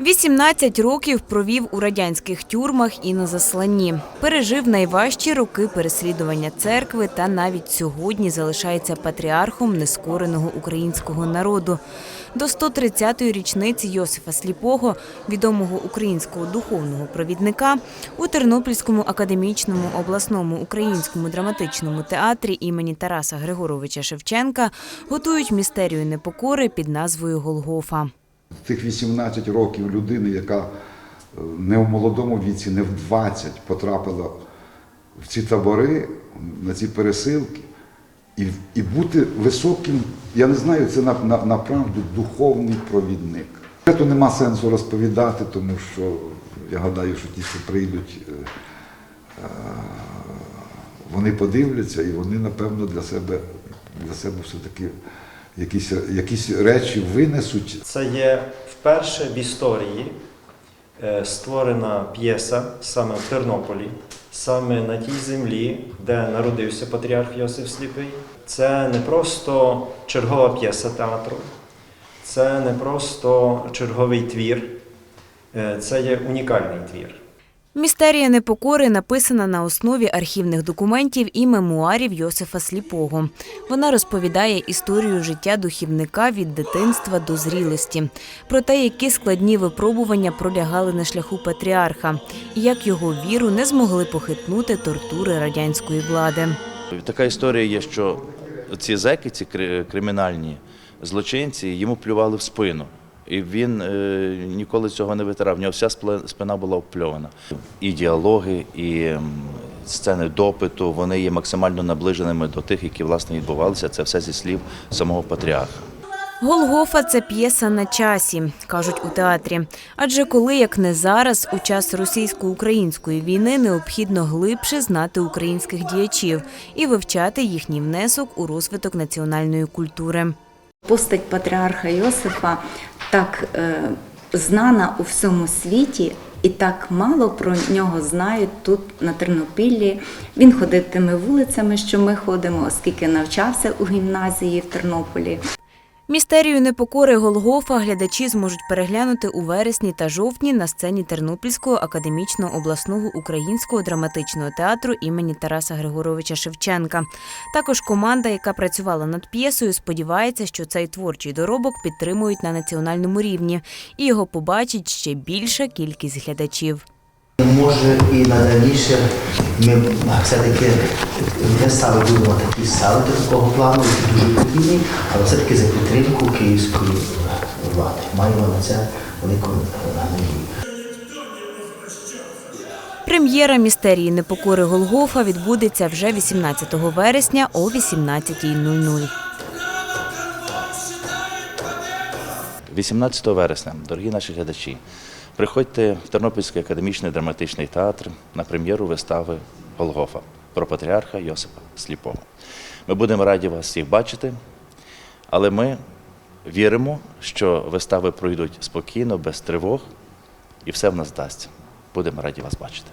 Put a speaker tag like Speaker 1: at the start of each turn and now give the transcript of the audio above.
Speaker 1: 18 років провів у радянських тюрмах і на засланні. Пережив найважчі роки переслідування церкви та навіть сьогодні залишається патріархом нескореного українського народу. До 130-ї річниці Йосифа Сліпого, відомого українського духовного провідника, у Тернопільському академічному обласному українському драматичному театрі імені Тараса Григоровича Шевченка готують містерію непокори під назвою Голгофа.
Speaker 2: Тих 18 років людини, яка е, не в молодому віці, не в 20 потрапила в ці табори, на ці пересилки, і, і бути високим, я не знаю, це на, на, направду духовний провідник. Це нема сенсу розповідати, тому що я гадаю, що ті, що прийдуть, е, е, вони подивляться і вони, напевно, для себе, для себе все-таки якісь, якісь речі винесуть
Speaker 3: Це є вперше в історії е, створена п'єса саме в Тернополі, саме на тій землі, де народився патріарх Йосиф Сліпий. Це не просто чергова п'єса театру, це не просто черговий твір, е, це є унікальний твір.
Speaker 1: Містерія непокори написана на основі архівних документів і мемуарів Йосифа Сліпого. Вона розповідає історію життя духівника від дитинства до зрілості, про те, які складні випробування пролягали на шляху патріарха, і як його віру не змогли похитнути тортури радянської влади.
Speaker 4: Така історія є, що ці зеки, ці кри- кримінальні злочинці, йому плювали в спину. І він е, ніколи цього не витирав. В нього вся спина була обпльована. І діалоги, і сцени допиту вони є максимально наближеними до тих, які власне відбувалися. Це все зі слів самого патріарха.
Speaker 1: Голгофа це п'єса на часі, кажуть у театрі. Адже коли як не зараз, у час російсько-української війни необхідно глибше знати українських діячів і вивчати їхній внесок у розвиток національної культури.
Speaker 5: Постать патріарха Йосифа так е, знана у всьому світі, і так мало про нього знають тут на Тернопіллі. Він ходив тими вулицями, що ми ходимо, оскільки навчався у гімназії в Тернополі.
Speaker 1: Містерію непокори Голгофа глядачі зможуть переглянути у вересні та жовтні на сцені Тернопільського академічного обласного українського драматичного театру імені Тараса Григоровича Шевченка. Також команда, яка працювала над п'єсою, сподівається, що цей творчий доробок підтримують на національному рівні і його побачить ще більша кількість глядачів.
Speaker 6: Може і надальніше ми все-таки не стали будемо такі ставити такого плану, які дуже потрібні, але все-таки за підтримку київської влади. Маємо на це велику надію.
Speaker 1: Прем'єра містерії непокори Голгофа відбудеться вже 18 вересня о 18.00.
Speaker 4: 18 вересня, дорогі наші глядачі, приходьте в Тернопільський академічний драматичний театр на прем'єру вистави Голгофа про патріарха Йосипа Сліпого. Ми будемо раді вас всіх бачити, але ми віримо, що вистави пройдуть спокійно, без тривог, і все в нас вдасться. Будемо раді вас бачити.